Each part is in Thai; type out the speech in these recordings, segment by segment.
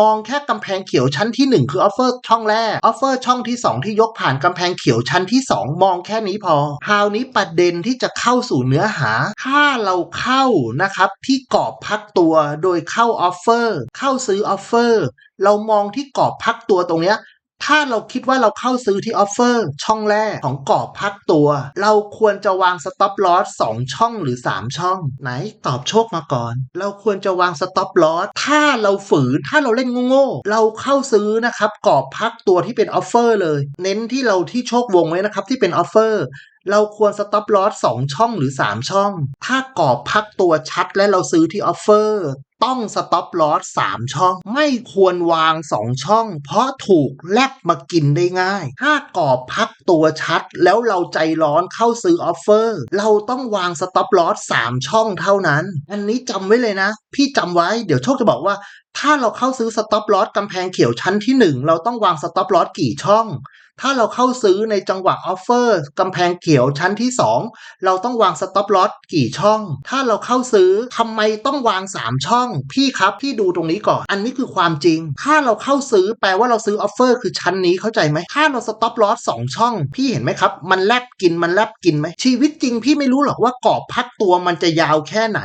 มองแค่กำแพงเขียวชั้นที่หนึ่งคือออฟเฟอร์ช่องแรกออฟเฟอร์ช่องที่สองที่ยกผ่านกำแพงเขียวชั้นที่สองมองแค่นี้พอคราวนี้ประเด็นที่จะเข้าสู่เนื้อหา ถ้าเราเข้านะครับที่กรอบพักตัวโดยเข้าออฟเฟอร์เข้าซื้อออฟเฟอร์เรามองที่กรอบพักตัวตรงเนี้ย ถ้าเราคิดว่าเราเข้าซื้อที่ออฟเฟอร์ช่องแรกของกรอบพักตัว เราควรจะวางสต็อปลอสสองช่องหรือ 3 ช่อง ไหนตอบโชคมาก่อน เราควรจะวางสต็อปลอสถ้าเราฝืนถ้าเราเล่นโง่ๆเราเข้าซื้อนะครับกรอบพักตัวที่เป็นออฟเฟอร์เลย เน้นที่เราที่โชควงไว้นะครับที่เป็นออฟเฟอร์ เราควรสต็อปลอสสองช่องหรือ 3 ช่อง ถ้ากรอบพักตัวชัดและเราซื้อที่ออฟเฟอร์ ต้องสต็อปลอสสามช่อง ไม่ควรวาง 2 ช่อง เพราะถูกแลบมากินได้ง่าย ถ้ากรอบพักตัวชัด แล้วเราใจร้อนเข้าซื้อออฟเฟอร์ เราต้องวางสต็อปลอสสามช่องเท่านั้น อันนี้จำไว้เลยนะ พี่จำไว้เดี๋ยวโชคจะบอกว่า ถ้าเราเข้าซื้อสต็อปลอสกำแพงเขียวชั้นที่ 1 เราต้องวางสต็อปลอสกี่ช่อง ถ้าเราเข้าซื้อในจังหวะออฟเฟอร์กำแพงเขียวชั้นที่ 2 เราต้องวางสต็อปลอสกี่ช่อง ถ้าเราเข้าซื้อทำไมต้องวาง 3 ช่อง พี่ครับพี่ดูตรงนี้ก่อน อันนี้คือความจริง ถ้าเราเข้าซื้อแปลว่าเราซื้อออฟเฟอร์คือชั้นนี้เข้าใจไหมถ้าเราสต็อปลอสสองช่อง พี่เห็นไหมครับ มันแลบกินมันแลบกินไหมชีวิตจริงพี่ไม่รู้หรอกว่ากรอบพักตัวมันจะยาวแค่ไหน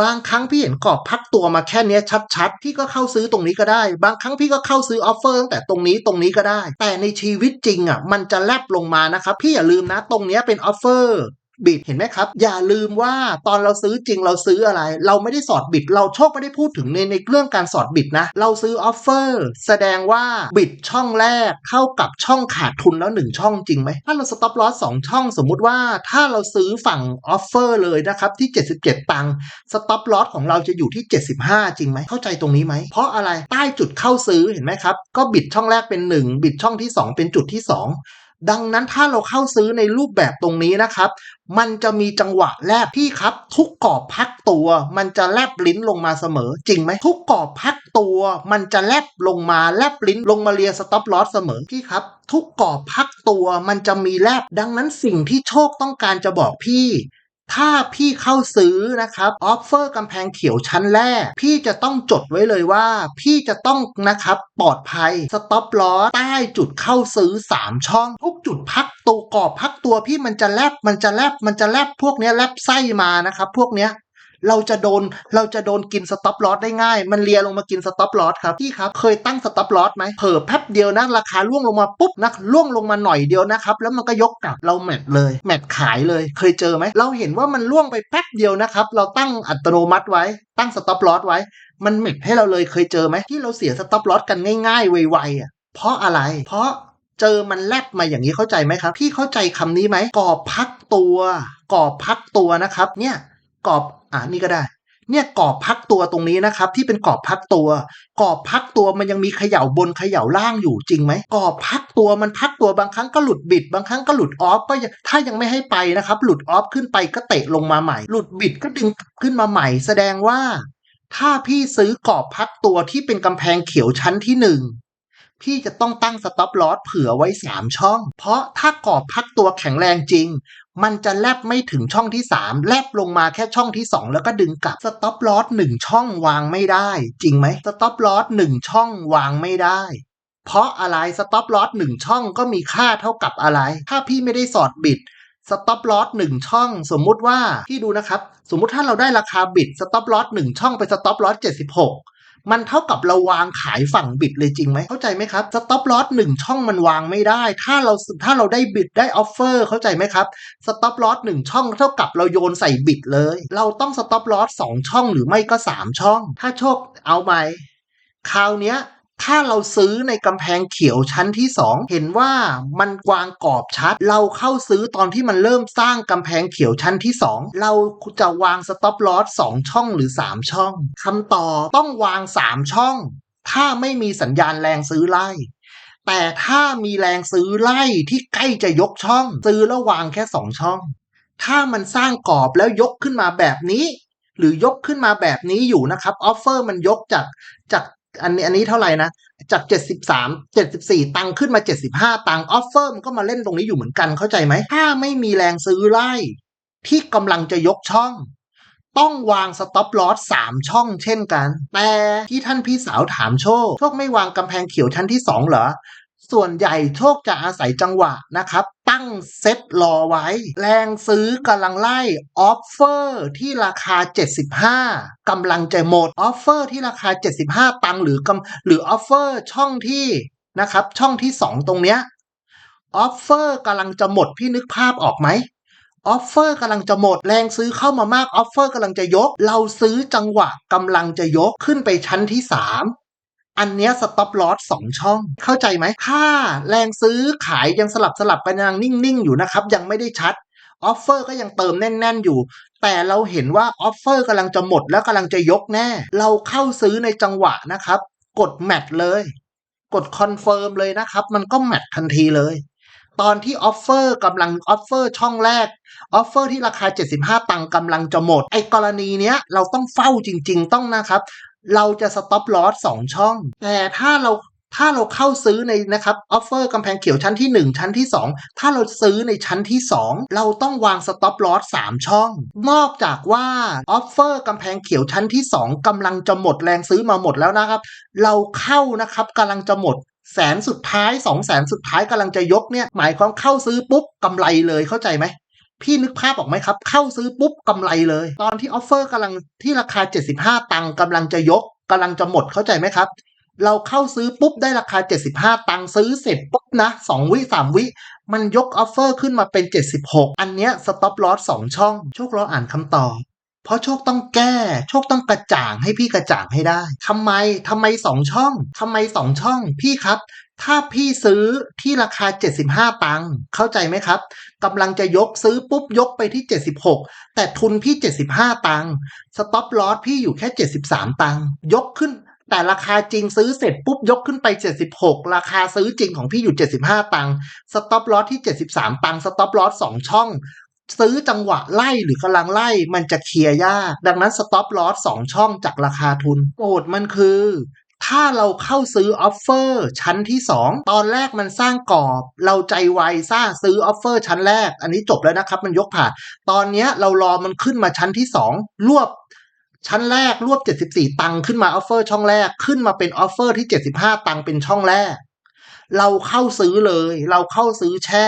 บางครั้งพี่เห็นกรอบพักตัวมาแค่นี้ชัดๆพี่ก็เข้าซื้อตรงนี้ก็ได้ บางครั้งพี่ก็เข้าซื้อออฟเฟอร์ตั้งแต่ตรงนี้ตรงนี้ก็ได้ แต่ในชีวิตจริงอะมันจะแลบลงมานะครับพี่อย่าลืมนะ ตรงนี้เป็นออฟเฟอร์ บิดเห็นไหมครับ อย่าลืมว่าตอนเราซื้อจริงเราซื้ออะไร เราไม่ได้สอดบิด เราโชคไม่ได้พูดถึงในในเรื่องการสอดบิดนะ เราซื้อออฟเฟอร์แสดงว่าบิดช่องแรกเท่ากับช่องขาดทุนแล้วหนึ่งช่องจริงไหมถ้าเราสต็อปลอสสองช่องสมมุติว่าถ้าเราซื้อฝั่งออฟเฟอร์เลยนะครับที่ 77 ตังค์สต็อปลอสของเราจะอยู่ที่ 75 จริงไหมเข้าใจตรงนี้ไหมเพราะอะไรใต้จุดเข้าซื้อเห็นไหมครับก็บิดช่องแรกเป็น 1 บิดช่องที่ 2 เป็นจุดที่ 2 ดังนั้นถ้าเราเข้าซื้อในรูปแบบตรงนี้นะครับ มันจะมีจังหวะแลบพี่ครับ ทุกกรอบพักตัว มันจะแลบลิ้นลงมาเสมอ จริงไหมทุกกรอบพักตัว มันจะแลบลงมาแลบลิ้นลงมาเลียสต็อปลอสเสมอพี่ครับ ทุกกรอบพักตัว มันจะมีแลบดังนั้นสิ่งที่โชคต้องการจะบอกพี่ ถ้าพี่เข้าซื้อนะครับออฟเฟอร์กำแพงเขียวชั้นแรก พี่จะต้องจดไว้เลยว่า พี่จะต้องนะครับปลอดภัยสต็อปล้อใต้จุดเข้าซื้อ 3 ช่อง ทุกจุดพักตัวกรอบพักตัวพี่มันจะแลบมันจะแลบมันจะแลบพวกเนี้ยแลบไส้มานะครับพวกเนี้ย เราจะโดนเราจะโดนกินสต็อปลอสได้ง่าย มันเลียลงมากินสต็อปลอสครับพี่ครับเคยตั้งสต็อปลอสไหมเผลอแป๊บเดียวนะราคาล่วงลงมาปุ๊บนะล่วงลงมาหน่อยเดียวนะครับแล้วมันก็ยกกลับเราแมทเลยแมทขายเลยเคยเจอไหมเราเห็นว่ามันล่วงไปแป๊บเดียวนะครับเราตั้งอัตโนมัติไว้ ตั้งสต็อปลอสไว้ มันแมทให้เราเลยเคยเจอไหมที่เราเสียสต็อปลอสกันง่ายๆไวๆอะเพราะอะไร เพราะเจอมันแลบมาอย่างนี้เข้าใจไหมครับ พี่เข้าใจคำนี้ไหมกรอพักตัวกรอพักตัวนะครับ เนี่ย กรอบอ่านี่ก็ได้ เนี่ยกรอบพักตัวตรงนี้นะครับ ที่เป็นกรอบพักตัว กรอบพักตัวมันยังมีเขย่าบนเขย่าล่างอยู่จริงไหมกรอบพักตัวมันพักตัวบางครั้งก็หลุดบิด บางครั้งก็หลุดออฟก็ถ้ายังไม่ให้ไปนะครับ หลุดออฟขึ้นไปก็เตะลงมาใหม่ หลุดบิดก็ดึงขึ้นมาใหม่ แสดงว่า ถ้าพี่ซื้อกรอบพักตัวที่เป็นกำแพงเขียวชั้นที่หนึ่งพี่จะต้องตั้งสต็อปลอสเผื่อไว้ 3 ช่อง เพราะถ้ากรอบพักตัวแข็งแรงจริง มันจะแลบไม่ถึงช่องที่ 3 แลบลงมาแค่ช่องที่ 2 แล้วก็ดึงกลับสต็อปลอสหนึ่งช่องวางไม่ได้ จริงไหมสต็อปลอสหนึ่งช่องวางไม่ได้ เพราะอะไรสต็อปลอสหนึ่งช่องก็มีค่าเท่ากับอะไร ถ้าพี่ไม่ได้สอดบิดสต็อปลอสหนึ่งช่อง สมมุติว่าพี่ดูนะครับ สมมุติถ้าเราได้ราคาบิดสต็อปลอสหนึ่งช่องไปสต็อปลอสเจ็ดสิบหก มันเท่ากับเราวางขายฝั่งบิดเลยจริงไหมเข้าใจไหมครับสต็อปลอสหนึ่งช่องมันวางไม่ได้ ถ้าเราถ้าเราได้บิดได้ออฟเฟอร์เข้าใจไหมครับสต็อปลอสหนึ่งช่องเท่ากับเราโยนใส่บิดเลย เราต้องสต็อปลอสสองช่องหรือไม่ก็สามช่อง ถ้าโชคเอาไหมคราวเนี้ย ถ้าเราซื้อในกำแพงเขียวชั้นที่ 2 เห็นว่ามันวางกรอบชัด เราเข้าซื้อตอนที่มันเริ่มสร้างกำแพงเขียวชั้นที่ 2 เราจะวางสต็อปลอส2ช่องหรือ 3 ช่องคำตอบต้องวาง 3 ช่อง ถ้าไม่มีสัญญาณแรงซื้อไล่ แต่ถ้ามีแรงซื้อไล่ที่ใกล้จะยกช่อง ซื้อแล้ววางแค่ 2 ช่อง ถ้ามันสร้างกรอบแล้วยกขึ้นมาแบบนี้หรือยกขึ้นมาแบบนี้อยู่นะครับออฟเฟอร์มันยกจากจาก อันนี้อันนี้เท่าไหร่นะ จาก 73 74 ตังค์ขึ้นมา 75 ตังค์ออฟเฟอร์มันก็มาเล่นตรงนี้อยู่เหมือนกันเข้าใจไหม ถ้าไม่มีแรงซื้อไล่ ที่กำลังจะยกช่อง ต้องวางสต็อปลอสามช่องเช่นกัน แต่ที่ท่านพี่สาวถามโชค โชคไม่วางกำแพงเขียวชั้นที่ 2 เหรอ ส่วนใหญ่โชคจะอาศัยจังหวะนะครับ ตั้งเซตรอไว้ แรงซื้อกำลังไล่ออฟเฟอร์ที่ราคา 75กำลังจะหมดออฟเฟอร์ที่ราคา 75 ตังหรือกำหรือออฟเฟอร์ช่องที่นะครับ ช่องที่ 2 ตรงเนี้ยออฟเฟอร์กำลังจะหมดพี่นึกภาพออกไหมออฟเฟอร์กำลังจะหมดแรงซื้อเข้ามามากออฟเฟอร์กำลังจะยก เราซื้อจังหวะกำลังจะยกขึ้นไปชั้นที่ 3 อันเนี้ยสต็อปลอสสองช่อง เข้าใจไหมถ้าแรงซื้อขายยังสลับสลับกันยังนิ่ง ๆ อยู่นะครับ ยังไม่ได้ชัดออฟเฟอร์ก็ยังเติมแน่น ๆ อยู่ แต่เราเห็นว่าออฟเฟอร์กำลังจะหมดแล้วกำลังจะยกแน่ เราเข้าซื้อในจังหวะนะครับ กดแมทเลย กดคอนเฟิร์มเลยนะครับ มันก็แมททันทีเลย ตอนที่ออฟเฟอร์กำลังออฟเฟอร์ช่องแรกออฟเฟอร์ที่ราคา 75 ตังค์กำลังจะหมด ไอ้กรณีเนี้ยเราต้องเฝ้าจริง ๆ ต้องนะครับ เราจะสต็อปลอสสองช่อง แต่ถ้าเราถ้าเราเข้าซื้อในนะครับออฟเฟอร์กำแพงเขียวชั้นที่ 1 ชั้นที่ 2 ถ้าเราซื้อในชั้นที่ 2 เราต้องวางสต็อปลอส3ช่อง นอกจากว่าออฟเฟอร์กำแพงเขียวชั้นที่ 2กำลังจะหมดแรงซื้อมาหมดแล้วนะครับ เราเข้านะครับกำลังจะหมดแสนสุดท้าย2 0 0แสนสุดท้ายกำลังจะยกเนี่ยหมายความเข้าซื้อปุ๊บกำไรเลยเข้าใจไหม พี่นึกภาพออกไหมครับ เข้าซื้อปุ๊บกำไรเลย ตอนที่ออฟเฟอร์กำลังที่ราคา 75 ตังค์กำลังจะยกกำลังจะหมดเข้าใจไหมครับ เราเข้าซื้อปุ๊บได้ราคา 75 ตังค์ซื้อเสร็จปุ๊บนะ 2 วิ3วิ มันยกออฟเฟอร์ขึ้นมาเป็น 76 อันเนี้ยสต็อปลอส2ช่อง โชคเราอ่านคำตอบเพราะโชคต้องแก้ โชคต้องกระจ่างให้พี่กระจ่างให้ได้ทำไมทำไมสองช่องทำไมสองช่อง พี่ครับ ถ้าพี่ซื้อที่ราคา 75 ตังค์เข้าใจไหมครับกำลังจะยกซื้อปุ๊บยกไปที่ 76 แต่ทุนพี่ 75 ตังค์สต็อปลอสพี่อยู่แค่ 73 ตังค์ยกขึ้น แต่ราคาจริงซื้อเสร็จปุ๊บยกขึ้นไป 76 ราคาซื้อจริงของพี่อยู่ 75 ตังค์สต็อปลอสที่ 73 ตังค์สต็อปลอส2ช่อง ซื้อจังหวะไล่หรือกำลังไล่มันจะเคลียร์ยาก ดังนั้นสต็อปลอสสองช่องจากราคาทุนโจทย์มันคือ ถ้าเราเข้าซื้อออฟเฟอร์ชั้นที่ 2 ตอนแรกมันสร้างกรอบ เราใจไวสร้างซื้อออฟเฟอร์ชั้นแรก อันนี้จบแล้วนะครับ มันยกผ่าน ตอนนี้เรารอมันขึ้นมาชั้นที่ 2 รวบชั้นแรกรวบ 74 ตังค์ขึ้นมาออฟเฟอร์ช่องแรกขึ้นมาเป็นออฟเฟอร์ที่ 75 ตังค์เป็นช่องแรก เราเข้าซื้อเลย เราเข้าซื้อแช่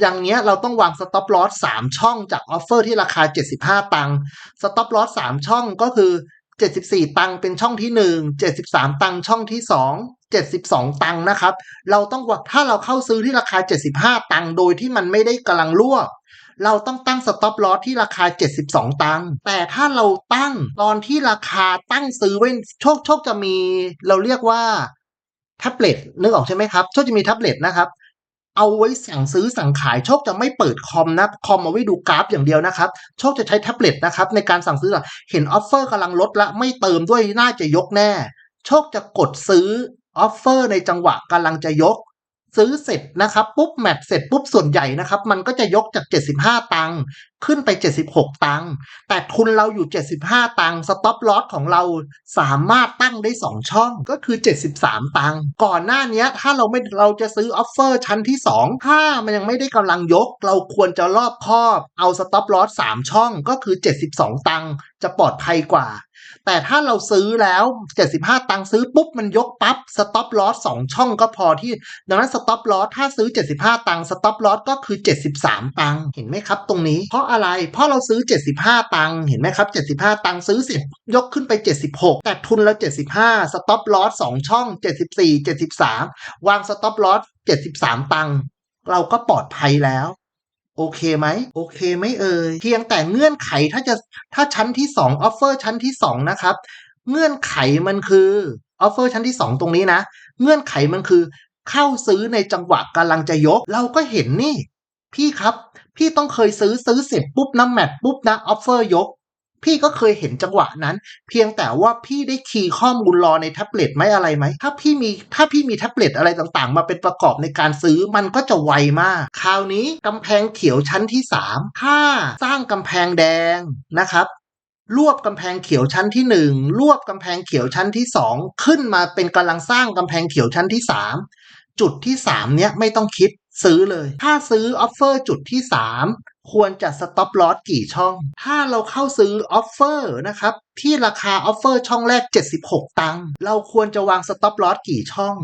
อย่างเนี้ยเราต้องวางสต็อปลอส3ช่องจากออฟเฟอร์ที่ราคา 75 ตังค์สต็อปลอส3ช่องก็คือ 74 ตังค์เป็นช่องที่ 1 73 ตังค์ช่องที่ 2 72 ตังค์นะครับ เราต้องว่าถ้าเราเข้าซื้อที่ราคา 75 ตังค์โดยที่มันไม่ได้กำลังรั่วเราต้องตั้งสต็อปลอสที่ราคา 72 ตังค์ แต่ถ้าเราตั้งตอนที่ราคาตั้งซื้อไว้โชคโชคจะมี เราเรียกว่าแท็บเล็ตนึกออกใช่ไหมครับ โชคจะมีแท็บเล็ตนะครับ เอาไว้สั่งซื้อสั่งขายโชคจะไม่เปิดคอมนะคอมเอาไว้ดูกราฟอย่างเดียวนะครับ โชคจะใช้แท็บเล็ตนะครับในการสั่งซื้อเห็นออฟเฟอร์กำลังลดละไม่เติมด้วยน่าจะยกแน่ โชคจะกดซื้อออฟเฟอร์ในจังหวะกำลังจะยก ซื้อเสร็จนะครับปุ๊บแมทเสร็จปุ๊บส่วนใหญ่นะครับมันก็จะยกจาก 75 ตังค์ขึ้นไป 76 ตังค์แต่ทุนเราอยู่ 75 ตังค์สต็อปลอสของเราสามารถตั้งได้ 2 ช่องก็คือ 73 ตังค์ก่อนหน้านี้ถ้าเราไม่เราจะซื้อออฟเฟอร์ชั้นที่ 2 ถ้ามันยังไม่ได้กำลังยก เราควรจะรอบคอบ เอาสต็อปลอส3ช่องก็คือ 72 ตังค์จะปลอดภัยกว่า แต่ถ้าเราซื้อแล้ว 75 ตังค์ซื้อปุ๊บมันยกปั๊บสต็อปลอส2ช่องก็พอที่ ดังนั้นสต็อปลอสถ้าซื้อ 75 ตังค์สต็อปลอสก็คือ 73 ตังค์เห็นไหมครับ ตรงนี้ เพราะอะไรเพราะเราซื้อ 75 ตังค์เห็นไหมครับ 75 ตังค์ซื้อเสร็จยกขึ้นไป 76 แต่ทุนเรา 75 สต็อปลอส2ช่อง 74 73 วางสต็อปลอส73 ตังค์เราก็ปลอดภัยแล้ว โอเคไหมโอเคไหมเอ่ยเพียงแต่เงื่อนไขถ้าจะถ้าชั้นที่2ออฟเฟอร์ชั้นที่ 2 นะครับ เงื่อนไขมันคือออฟเฟอร์ชั้นที่ 2 ตรงนี้นะ เงื่อนไขมันคือ เข้าซื้อในจังหวะกำลังจะยก เราก็เห็นนี่ พี่ครับ พี่ต้องเคยซื้อซื้อเสร็จปุ๊บนะแมทปุ๊บนะออฟเฟอร์ยก พี่ก็เคยเห็นจังหวะนั้น เพียงแต่ว่าพี่ได้คีย์ข้อมูลรอในแท็บเล็ตไหมอะไรไหม ถ้าพี่มีถ้าพี่มีแท็บเล็ตอะไรต่างๆ มาเป็นประกอบในการซื้อมันก็จะไวมาก คราวนี้กำแพงเขียวชั้นที่ 3 ถ้าสร้างกำแพงแดงนะครับรวบกำแพงเขียวชั้นที่ 1 รวบกำแพงเขียวชั้นที่ 2 ขึ้นมาเป็นกำลังสร้างกำแพงเขียวชั้นที่ 3 จุดที่ 3 เนี้ยไม่ต้องคิดซื้อเลย ถ้าซื้อออฟเฟอร์จุดที่ 3 ควรจะสต็อปลอสกี่ช่อง ถ้าเราเข้าซื้อออฟเฟอร์นะครับ ที่ราคาออฟเฟอร์ช่องแรก 76 ตังค์ เราควรจะวางสต็อปลอสกี่ช่อง